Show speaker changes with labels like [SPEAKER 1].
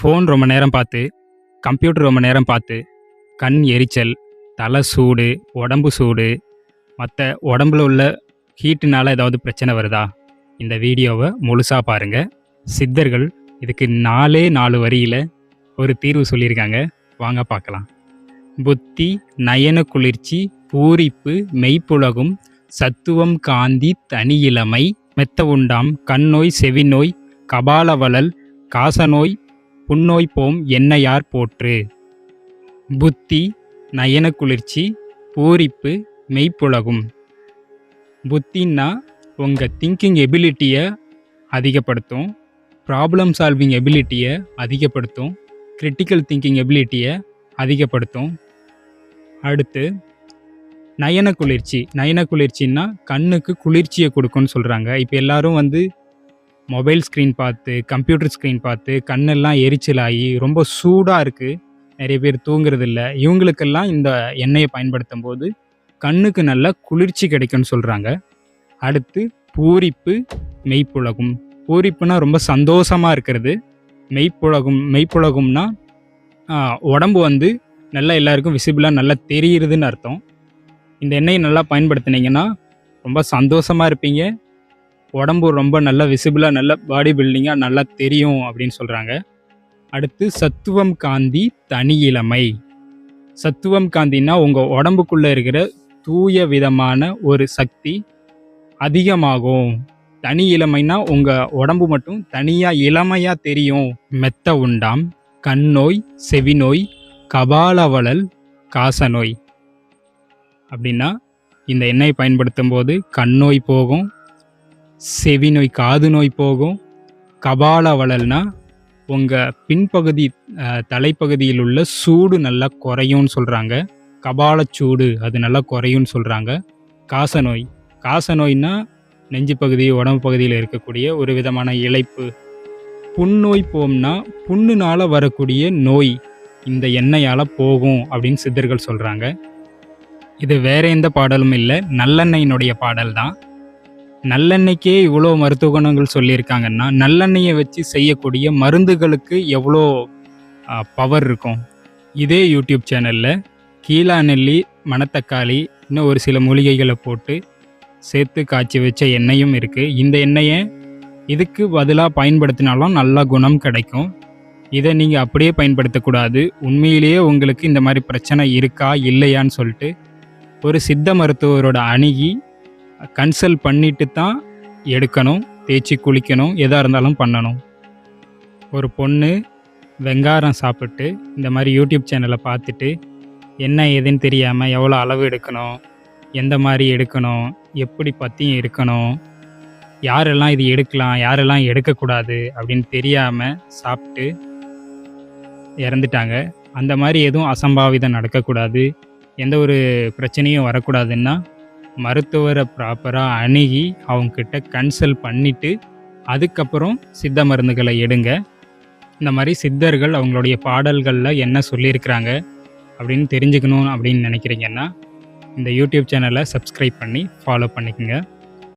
[SPEAKER 1] Phone ரொம்ப நேரம் பார்த்து கம்ப்யூட்டர் ரொம்ப நேரம் பார்த்து கண் எரிச்சல் தலை சூடு உடம்பு சூடு மற்ற உடம்புல உள்ள ஹீட்டுனால ஏதாவது பிரச்சனை வருதா? இந்த வீடியோவை முழுசாக பாருங்கள் சித்தர்கள் இதுக்கு நாலே நாலு வரியில் ஒரு தீர்வு சொல்லியிருக்காங்க. வாங்க பார்க்கலாம். புத்தி நயன குளிர்ச்சி பூரிப்பு மெய்ப்புலகும் சத்துவம் காந்தி தனி இளமை மெத்த உண்டாம் கண்ணோய் செவிநோய் கபாலவளல் காசநோய் புண்ணோய் போம் என்னையார் போற்று. புத்தி நயன குளிர்ச்சி பூரிப்பு மெய்ப்புலகும். புத்தின்னா உங்கள் திங்கிங் எபிலிட்டியை அதிகப்படுத்தும். ப்ராப்ளம் சால்விங் எபிலிட்டியை அதிகப்படுத்தும். கிரிட்டிக்கல் திங்கிங் எபிலிட்டியை அதிகப்படுத்தும். அடுத்து நயன குளிர்ச்சி. நயன குளிர்ச்சின்னா கண்ணுக்கு குளிர்ச்சியை கொடுக்கும்னு சொல்கிறாங்க இப்போ எல்லாரும் வந்து மொபைல் ஸ்க்ரீன் பார்த்து கம்ப்யூட்டர் ஸ்க்ரீன் பார்த்து கண்ணெல்லாம் எரிச்சலாகி ரொம்ப சூடாக இருக்குது நிறைய பேர் தூங்குறது இல்லை இவங்களுக்கெல்லாம் இந்த எண்ணெயை பயன்படுத்தும் போது கண்ணுக்கு நல்ல குளிர்ச்சி கிடைக்கும்னு சொல்கிறாங்க அடுத்து பூரிப்பு மெய்ப்புலகும். பூரிப்புனா ரொம்ப சந்தோஷமாக இருக்கிறது. மெய்ப்புலகும் மெய்ப்புலகும்னா உடம்பு வந்து நல்லா எல்லாருக்கும் விசிபிளாக நல்லா தெரியுதுன்னு அர்த்தம். இந்த எண்ணெயை நல்லா பயன்படுத்தினீங்கன்னா ரொம்ப சந்தோஷமாக இருப்பீங்க. உடம்பு ரொம்ப நல்லா விசிபிளாக நல்ல பாடி பில்டிங்காக நல்லா தெரியும் அப்படின்னு சொல்கிறாங்க அடுத்து சத்துவம் காந்தி தனி இளமை. சத்துவம் காந்தின்னா உங்கள் உடம்புக்குள்ளே இருக்கிற தூய விதமான ஒரு சக்தி அதிகமாகும். தனி இளமைனா உங்கள் உடம்பு மட்டும் தனியாக இளமையாக தெரியும். மெத்த உண்டாம் கண்ணோய் செவிநோய் கபாலவளல் காசநோய். அப்படின்னா இந்த எண்ணெய் பயன்படுத்தும் போது கண்ணோய் போகும் செவி நோய் காது நோய் போகும். கபால வளல்னா உங்கள் பின்பகுதி தலைப்பகுதியில் உள்ள சூடு நல்லா குறையும்னு சொல்கிறாங்க கபாலச்சூடு அது நல்லா குறையும்னு சொல்கிறாங்க காச நோய் காச நோய்னா நெஞ்சு பகுதி உடம்பு பகுதியில் இருக்கக்கூடிய ஒரு விதமான இழைப்பு. புண்ணோய் போம்னா புண்ணுனால் வரக்கூடிய நோய் இந்த எண்ணெயால் போகும் அப்படின்னு சித்தர்கள் சொல்கிறாங்க இது வேற எந்த பாடலும் இல்லை. நல்லெண்ணெயினுடைய பாடல் தான். நல்லெண்ணெய்க்கே இவ்வளோ மருத்துவ குணங்கள் சொல்லியிருக்காங்கன்னா நல்லெண்ணெயை வச்சு செய்யக்கூடிய மருந்துகளுக்கு எவ்வளோ பவர் இருக்கும்? இதே யூடியூப் சேனலில் கீழா நெல்லி மணத்தக்காளி இன்னும் ஒரு சில மூலிகைகளை போட்டு சேர்த்து காய்ச்சி வச்ச எண்ணெயும் இருக்குது இந்த எண்ணெயை இதுக்கு பதிலாக பயன்படுத்தினாலும் நல்ல குணம் கிடைக்கும். இதை நீங்கள் அப்படியே பயன்படுத்தக்கூடாது. உண்மையிலேயே உங்களுக்கு இந்த மாதிரி பிரச்சனை இருக்கா இல்லையான்னு சொல்லிட்டு ஒரு சித்த மருத்துவரோட அணுகி கன்சல்ட் பண்ணிட்டு தான் எடுக்கணும் தேய்ச்சி குளிக்கணும் எதாக இருந்தாலும் பண்ணணும். ஒரு பொண்ணு வெங்காரம் சாப்பிட்டு இந்த மாதிரி யூடியூப் சேனலை பார்த்துட்டு என்ன ஏதுன்னு தெரியாமல் எவ்வளோ அளவு எடுக்கணும் எந்த மாதிரி எடுக்கணும் எப்படி பற்றியும் இருக்கணும் யாரெல்லாம் இது எடுக்கலாம் யாரெல்லாம் எடுக்கக்கூடாது அப்படின்னு தெரியாமல் சாப்பிட்டு இறந்துட்டாங்க. அந்த மாதிரி எதுவும் அசம்பாவிதம் நடக்கக்கூடாது. எந்த ஒரு பிரச்சனையும் வரக்கூடாதுன்னா மருத்துவரை ப்ராப்பராக அணுகி அவங்கக்கிட்ட கன்சல்ட் பண்ணிவிட்டு அதுக்கப்புறம் சித்த மருந்துகளை எடுங்க. இந்த மாதிரி சித்தர்கள் அவங்களுடைய பாடல்களில் என்ன சொல்லியிருக்கிறாங்க அப்படின்னு தெரிஞ்சுக்கணும் அப்படின்னு நினைக்கிறீங்கன்னா இந்த யூடியூப் சேனலை சப்ஸ்கிரைப் பண்ணி ஃபாலோ பண்ணிக்கோங்க.